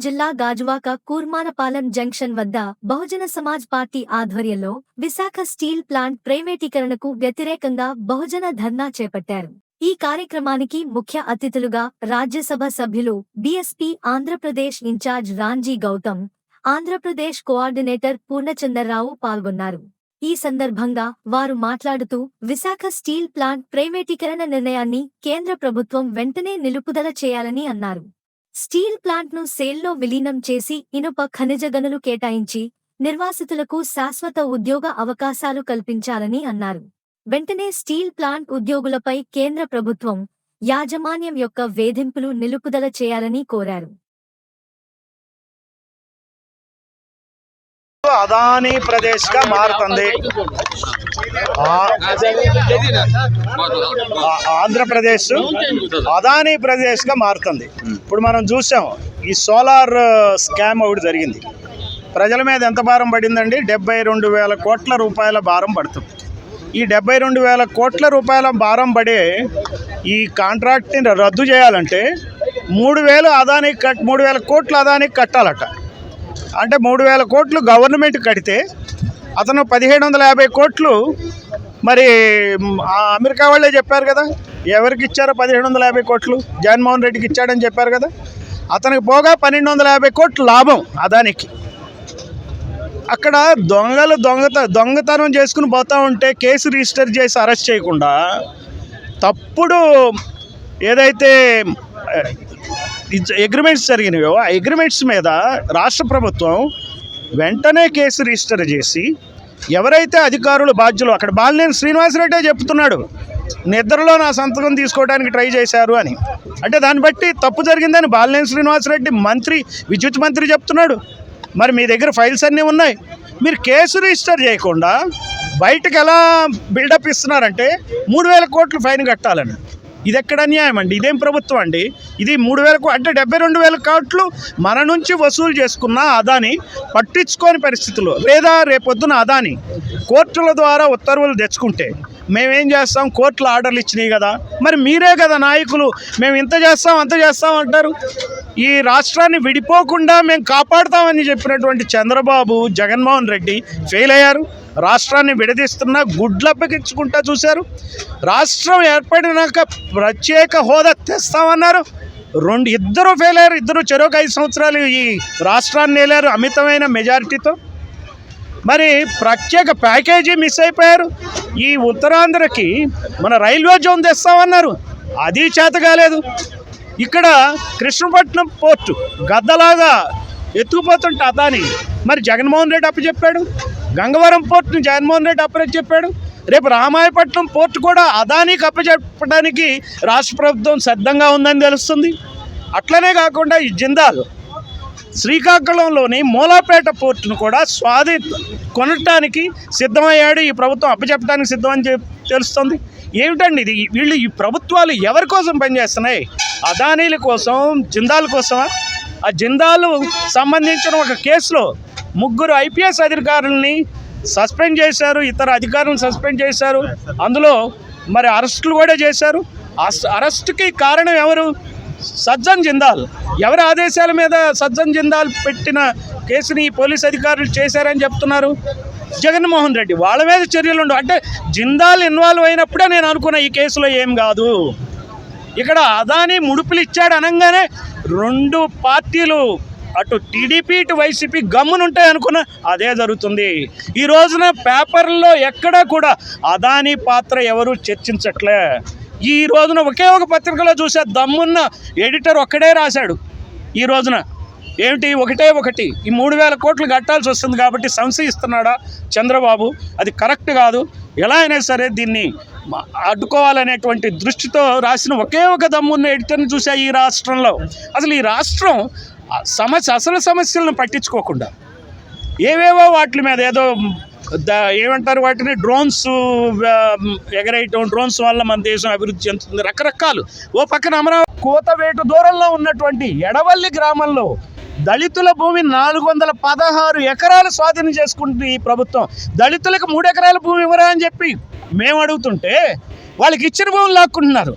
జిల్లా గాజువాక కూర్మానపాలెం జంక్షన్ వద్ద బహుజన సమాజ్ పార్టీ ఆధ్వర్యంలో విశాఖ స్టీల్ ప్లాంట్ ప్రైవేటీకరణకు వ్యతిరేకంగా బహుజన ధర్నా చేపట్టారు. ఈ కార్యక్రమానికి ముఖ్య అతిథులుగా రాజ్యసభ సభ్యులు BSP Andhra Pradesh in charge Ramji Gautam Andhra Pradesh coordinator Purnachandar Rao పాల్గొన్నారు. ఈ సందర్భంగా వారు మాట్లాడుతూ విశాఖ స్టీల్ ప్లాంట్ ప్రైవేటీకరణ నిర్ణయాన్ని కేంద్ర ప్రభుత్వం వెంటనే నిలుపుదల చేయాలని అన్నారు. స్టీల్ ప్లాంట్ను సేల్లో విలీనం చేసి ఇనుప ఖనిజ గనులు కేటాయించి నిర్వాసితులకు శాశ్వత ఉద్యోగ అవకాశాలు కల్పించాలని అన్నారు. వెంటనే స్టీల్ ప్లాంట్ ఉద్యోగులపై కేంద్ర ప్రభుత్వం యాజమాన్యం యొక్క వేధింపులు నిలుపుదల చేయాలని కోరారు. అదానీ ప్రదేశ్గా మారుతుంది ఆంధ్రప్రదేశ్ అదానీ ప్రదేశ్గా మారుతుంది. ఇప్పుడు మనం చూసాం ఈ సోలార్ స్కామ్ ఒకటి జరిగింది. ప్రజల మీద ఎంత భారం పడిందండి? డెబ్బై రెండు వేల కోట్ల రూపాయల భారం పడుతుంది. ఈ డెబ్బై రెండు వేల కోట్ల రూపాయల భారం పడే ఈ కాంట్రాక్ట్ని రద్దు చేయాలంటే మూడు వేలు అదానికి కట్ మూడు వేల కోట్లు అదానికి కట్టాలట. అంటే మూడు వేల కోట్లు గవర్నమెంట్ కడితే అతను పదిహేడు వందల యాభై కోట్లు మరి ఆ అమెరికా వాళ్ళే చెప్పారు కదా ఎవరికి ఇచ్చారో పదిహేడు వందల యాభై కోట్లు? జగన్మోహన్ రెడ్డికి ఇచ్చాడని చెప్పారు కదా. అతనికి పోగా పన్నెండు వందల యాభై కోట్లు లాభం అదానికి. అక్కడ దొంగలు దొంగత దొంగతనం చేసుకుని పోతా ఉంటే కేసు రిజిస్టర్ చేసి అరెస్ట్ చేయకుండా తప్పుడు ఏదైతే అగ్రిమెంట్స్ జరిగినాయో ఆ అగ్రిమెంట్స్ మీద రాష్ట్ర ప్రభుత్వం వెంటనే కేసు రిజిస్టర్ చేసి ఎవరైతే అధికారులు బాధ్యులు అక్కడ బాలినేని శ్రీనివాసరెడ్డే చెప్తున్నాడు నిద్రలో నా సంతకం తీసుకోవడానికి ట్రై చేశారు అని. అంటే దాన్ని బట్టి తప్పు జరిగిందని బాలినేని శ్రీనివాసరెడ్డి మంత్రి విద్యుత్ మంత్రి చెప్తున్నాడు. మరి మీ దగ్గర ఫైల్స్ అన్నీ ఉన్నాయి. మీరు కేసు రిజిస్టర్ చేయకుండా బయటకు ఎలా బిల్డప్ ఇస్తున్నారంటే మూడు వేల కోట్లు ఫైన్ కట్టాలని. ఇది ఎక్కడ అన్యాయం అండి? ఇదేం ప్రభుత్వం అండి? ఇది మూడు వేలకు అంటే డెబ్బై రెండు వేల కోట్లు మన నుంచి వసూలు చేసుకున్న అదాని పట్టించుకోని పరిస్థితులు. లేదా రేపొద్దున అదాని కోర్టుల ద్వారా ఉత్తర్వులు తెచ్చుకుంటే మేమేం చేస్తాం? కోర్టులు ఆర్డర్లు ఇచ్చినాయి కదా. మరి మీరే కదా నాయకులు. మేము ఇంత చేస్తాం అంత చేస్తాం అంటారు. ఈ రాష్ట్రాన్ని విడిపోకుండా మేము కాపాడుతామని చెప్పినటువంటి చంద్రబాబు జగన్మోహన్ రెడ్డి ఫెయిల్ అయ్యారు. రాష్ట్రాన్ని విడదీస్తున్న గుడ్లప్పగించుకుంటా చూశారు. రాష్ట్రం ఏర్పడినాక ప్రత్యేక హోదా తెస్తామన్నారు. రెండు ఇద్దరు ఫెయిల్ అయ్యారు ఇద్దరు చెరొక ఐదు సంవత్సరాలు ఈ రాష్ట్రాన్ని వెళ్ళారు అమితమైన మెజారిటీతో మరి ప్రత్యేక ప్యాకేజీ మిస్ అయిపోయారు. ఈ ఉత్తరాంధ్రకి మన రైల్వే జోన్ తెస్తామన్నారు. అది చేత కాలేదు. ఇక్కడ కృష్ణపట్నం పోర్టు గద్దలాగా ఎత్తుకుపోతుంటే అదాని. మరి జగన్మోహన్ రెడ్డి అప్పచెప్పాడు గంగవరం పోర్టుని జగన్మోహన్ రెడ్డి అప్పచెప్పాడు రేపు రామాయపట్నం పోర్టు కూడా అదానికి అప్పచెప్పడానికి రాష్ట్ర ప్రభుత్వం సిద్ధంగా ఉందని తెలుస్తుంది. అట్లనే కాకుండా ఈ జిందాల్ శ్రీకాకుళంలోని మూలాపేట పోర్టును కూడా స్వాధీ కొనటానికి సిద్ధమయ్యాడు. ఈ ప్రభుత్వం అప్పచెప్పడానికి సిద్ధమని చెప్ తెలుస్తుంది. ఏమిటండి ఇది? వీళ్ళు ఈ ప్రభుత్వాలు ఎవరి కోసం పనిచేస్తున్నాయి? అదానీల కోసం జిందాల్ కోసమా? ఆ జిందాలు సంబంధించిన ఒక కేసులో ముగ్గురు ఐపీఎస్ అధికారుల్ని సస్పెండ్ చేశారు ఇతర అధికారులను సస్పెండ్ చేశారు. అందులో మరి అరెస్టులు కూడా చేశారు. అస్- అరెస్టుకి కారణం ఎవరు? సజ్జన్ జిందాల్. ఎవరి ఆదేశాల మీద సజ్జన్ జిందాల్ పెట్టిన కేసుని పోలీస్ అధికారులు చేశారని చెప్తున్నారు? జగన్మోహన్ రెడ్డి. వాళ్ళ మీద చర్యలు ఉండవు అంటే జిందాల్ ఇన్వాల్వ్ అయినప్పుడే నేను అనుకున్న ఈ కేసులో ఏం కాదు. ఇక్కడ అదాని ముడుపులు ఇచ్చాడు అనగానే రెండు పార్టీలు అటు టీడీపీ ఇటు వైసీపీ గమ్మునుంటాయి అనుకున్న అదే జరుగుతుంది. ఈ రోజున పేపర్లో ఎక్కడా కూడా అదాని పాత్ర ఎవరు చర్చించట్లే. ఈ రోజున ఒకే ఒక పత్రికలో చూసే దమ్మున్న ఎడిటర్ ఒక్కడే రాశాడు ఈ రోజున. ఏమిటి? ఒకటే ఒకటి. ఈ మూడు వేల కోట్లు కట్టాల్సి వస్తుంది కాబట్టి సంశయిస్తున్నాడా చంద్రబాబు? అది కరెక్ట్ కాదు. ఎలా అయినా సరే దీన్ని అడ్డుకోవాలనేటువంటి దృష్టితో రాసిన ఒకే ఒక దమ్మున్న ఎడిటర్ని చూసా ఈ రాష్ట్రంలో. అసలు ఈ రాష్ట్రం సమస్య అసలు సమస్యలను పట్టించుకోకుండా ఏవేవో వాటి మీద ఏదో ద ఏమంటారు వాటిని డ్రోన్స్ ఎగరేయటం డ్రోన్స్ వల్ల మన దేశం అభివృద్ధి చెందుతుంది. రకరకాలు. ఓ పక్కన అమరావతి కోతవేటు దూరంలో ఉన్నటువంటి ఎడవల్లి గ్రామంలో దళితుల భూమి నాలుగు వందల పదహారు ఎకరాలు స్వాధీనం చేసుకుంటుంది ఈ ప్రభుత్వం. దళితులకు మూడు ఎకరాల భూమి ఇవ్వరా అని చెప్పి మేము అడుగుతుంటే వాళ్ళకి ఇచ్చిన భూములు లాక్కుంటున్నారు.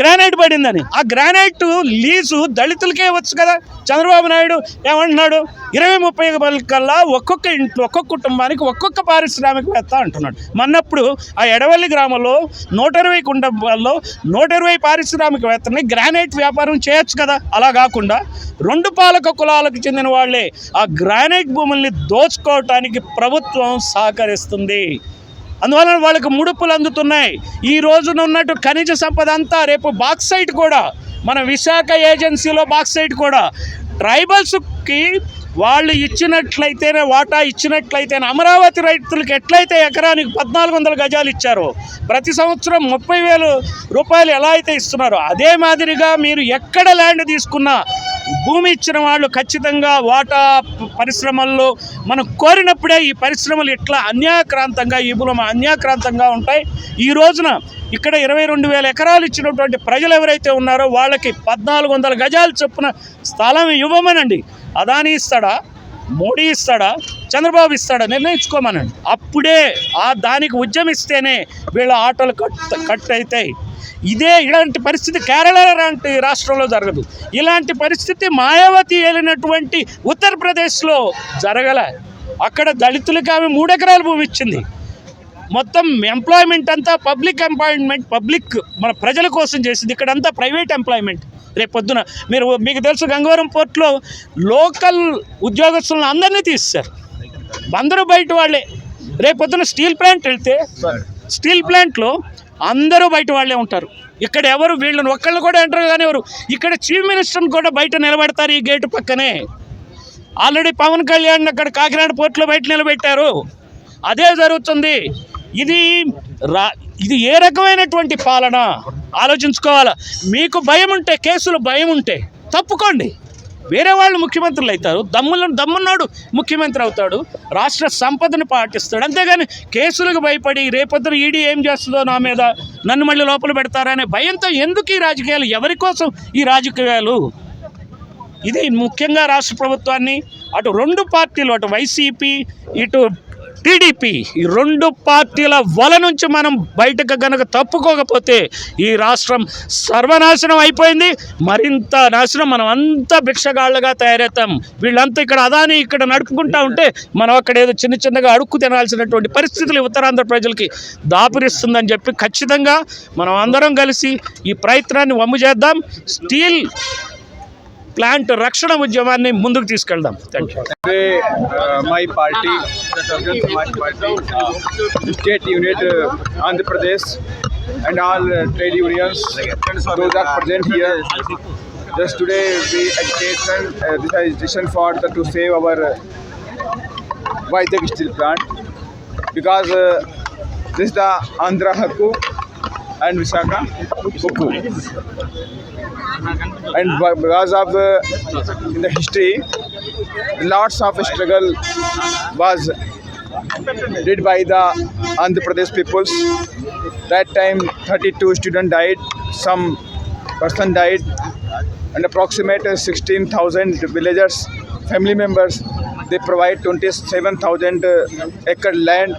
గ్రానైట్ పడిందని. ఆ గ్రానైట్ లీజు దళితులకే వచ్చు కదా. చంద్రబాబు నాయుడు ఏమంటున్నాడు? ఇరవై ముప్పై కల్లా ఒక్కొక్క ఇంట్లో ఒక్కొక్క కుటుంబానికి ఒక్కొక్క పారిశ్రామికవేత్త అంటున్నాడు. మొన్నప్పుడు ఆ ఎడవల్లి గ్రామంలో నూట ఇరవై కుటుంబాల్లో నూట ఇరవై పారిశ్రామికవేత్తని గ్రానైట్ వ్యాపారం చేయొచ్చు కదా. అలా కాకుండా రెండు పాలక కులాలకు చెందిన వాళ్ళే ఆ గ్రానైట్ భూముల్ని దోచుకోవటానికి ప్రభుత్వం సహకరిస్తుంది. అందువలన వాళ్ళకి ముడుపులు అందుతున్నాయి. ఈ రోజున ఉన్నట్టు ఖనిజ సంపద అంతా రేపు బాక్సైట్ కూడా మన విశాఖ ఏజెన్సీలో బాక్సైట్ కూడా. ట్రైబల్స్కి వాళ్ళు ఇచ్చినట్లయితేనే వాటా ఇచ్చినట్లయితేనే అమరావతి రైతులకు ఎట్లయితే ఎకరానికి పద్నాలుగు వందల గజాలు ఇచ్చారో ప్రతి సంవత్సరం ముప్పై వేలు రూపాయలు ఎలా అయితే ఇస్తున్నారో అదే మాదిరిగా మీరు ఎక్కడ ల్యాండ్ తీసుకున్నా భూమి ఇచ్చిన వాళ్ళు ఖచ్చితంగా వాటా పరిశ్రమల్లో మనం కోరినప్పుడే ఈ పరిశ్రమలు ఇట్లా అన్యాక్రాంతంగా ఈ భూమి అన్యాక్రాంతంగా ఉంటాయి. ఈ రోజున ఇక్కడ ఇరవై రెండు వేల ఎకరాలు ఇచ్చినటువంటి ప్రజలు ఎవరైతే ఉన్నారో వాళ్ళకి పద్నాలుగు వందల గజాలు చొప్పున స్థలం ఇవ్వమనండి. అదాని ఇస్తాడా? మోడీ ఇస్తాడా? చంద్రబాబు ఇస్తాడా? నిర్ణయించుకోమనండి. అప్పుడే ఆ దానికి ఉద్యమిస్తేనే వీళ్ళ ఆటలు కట్ కట్ అవుతాయి. ఇదే ఇలాంటి పరిస్థితి కేరళ లాంటి రాష్ట్రంలో జరగదు. ఇలాంటి పరిస్థితి మాయావతి ఏలినటువంటి ఉత్తరప్రదేశ్లో జరగల. అక్కడ దళితులకి ఆమె మూడెకరాల భూమి ఇచ్చింది. మొత్తం ఎంప్లాయ్మెంట్ అంతా పబ్లిక్ ఎంప్లాయ్మెంట్ పబ్లిక్ మన ప్రజల కోసం చేసింది. ఇక్కడంతా ప్రైవేట్ ఎంప్లాయ్మెంట్ రేపు పొద్దున మీరు మీకు తెలుసు గంగవరం పోర్ట్లో లోకల్ ఉద్యోగస్తులను అందరినీ తీస్తారు అందరూ బయట వాళ్ళే. రేపు పొద్దున స్టీల్ ప్లాంట్ వెళ్తే స్టీల్ ప్లాంట్లో అందరూ బయట వాళ్ళే ఉంటారు. ఇక్కడ ఎవరు వీళ్ళని ఒక్కళ్ళు కూడా ఎంటర్ కానీ ఎవరు ఇక్కడ చీఫ్ మినిస్టర్ని కూడా బయట నిలబెడతారు ఈ గేటు పక్కనే. ఆల్రెడీ పవన్ కళ్యాణ్ అక్కడ కాకినాడ పోర్టులో బయట నిలబెట్టారు. అదే జరుగుతుంది. ఇది రా ఇది ఏ రకమైనటువంటి పాలన? ఆలోచించుకోవాలా. మీకు భయం ఉంటే కేసులు భయం ఉంటే తప్పుకోండి. వేరే వాళ్ళు ముఖ్యమంత్రులు అవుతారు దమ్ముల దమ్మున్నాడు ముఖ్యమంత్రి అవుతాడు. రాష్ట్ర సంపదను పాటిస్తాడు. అంతేగాని కేసులకు భయపడి రేపొద్దున ఈడీ ఏం చేస్తుందో నా మీద నన్ను మళ్ళీ లోపల పెడతారనే భయంతో ఎందుకు ఈ రాజకీయాలు? ఎవరి కోసం ఈ రాజకీయాలు? ఇది ముఖ్యంగా రాష్ట్ర ప్రభుత్వాన్ని అటు రెండు పార్టీలు అటు వైసీపీ ఇటు టీడీపీ ఈ రెండు పార్టీల వల నుంచి మనం బయటకు గనక తప్పుకోకపోతే ఈ రాష్ట్రం సర్వనాశనం అయిపోయింది. మరింత నాశనం మనం అంతా భిక్షగాళ్ళుగా తయారవుతాం. వీళ్ళంతా ఇక్కడ అదాని ఇక్కడ నడుపుకుంటా ఉంటే మనం అక్కడ ఏదో చిన్న చిన్నగా అడుక్కు తినాల్సినటువంటి పరిస్థితులు ఉత్తరాంధ్ర ప్రజలకి దాపురిస్తుందని చెప్పి ఖచ్చితంగా మనం అందరం కలిసి ఈ ప్రయత్నాన్ని వమ్ము చేద్దాం. స్టీల్ ప్లాంట్ రక్షణ ఉద్యమాన్ని ముందుకు తీసుకెళ్దాం thank you Today, uh, my party, the Sarjan Samaj Party, uh, state unit uh, Andhra Pradesh, and all uh, trade unions, those are present here. Just today, we agitation, uh, this agitation for the, to save our uh, Vaidyag steel plant because uh, this is the Andhra Hakku and Visakha Hukku. And because of uh, in the history, lots of struggle was did by the Andhra Pradesh peoples. That time, 32 students died, some person died, and approximate 16,000 villagers, family members, they provide 27,000 uh, acre land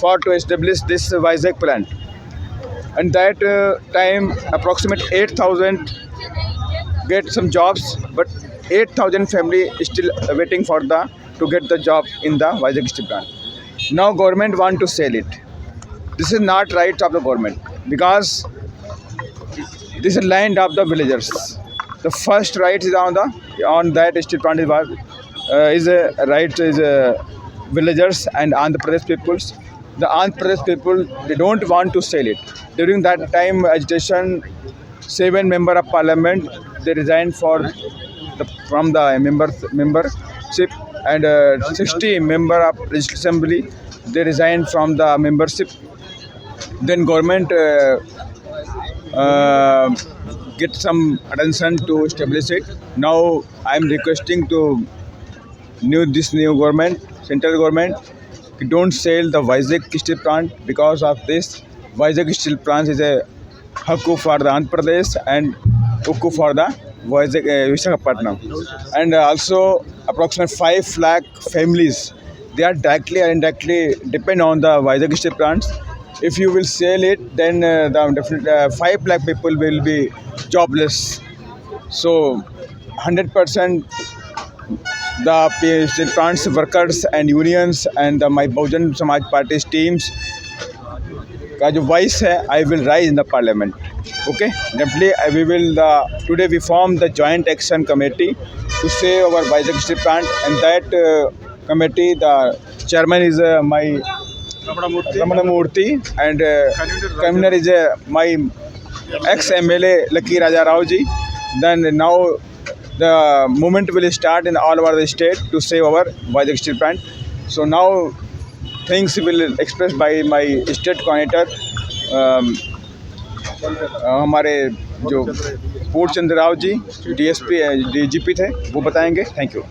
for to establish this Vizag plant. And that uh, time, approximate 8,000 get some jobs, but 8,000 family still waiting for the to get the job in the Vizag steel plant. Now government want to sell it. This is not right of the government because this is land of the villagers. The first right is on the on that steel plant is uh, is a right is uh, villagers and Andhra Pradesh peoples. The Andhra Pradesh people they don't want to sell it. During that time agitation, seven member of parliament they resigned for the, from the member membership and uh, 60 member of legislative assembly they resigned from the membership then government uh, uh, get some attention to establish it now i am requesting to new this new government central government don't sell the Vizag steel plant because of this Vizag steel plant is a Hakku for the Andhra Pradesh and Ukku for the Vizag, uh. And also approximately 5 lakh families, they are directly or indirectly depend on the Vizag steel plants. if you will sell it, then uh, the uh, five lakh people will be jobless. So, hundred percent the P- steel plants workers and unions and the, my Bahujan Samaj Party's teams का जो voice है I will raise in the parliament okay definitely we will the today we form the joint action committee to save our Vizag steel plant and that committee the chairman is uh, my Ramana Murthy and uh, convener is uh, my ex MLA Lucky Raja Rao ji. Then now the movement will start in all over the state to save our Vajak steel plant. So now things will expressed by my state coordinator um, हमारे जो Purnachandra Rao ji DSP DGP थे वो बताएँगे thank you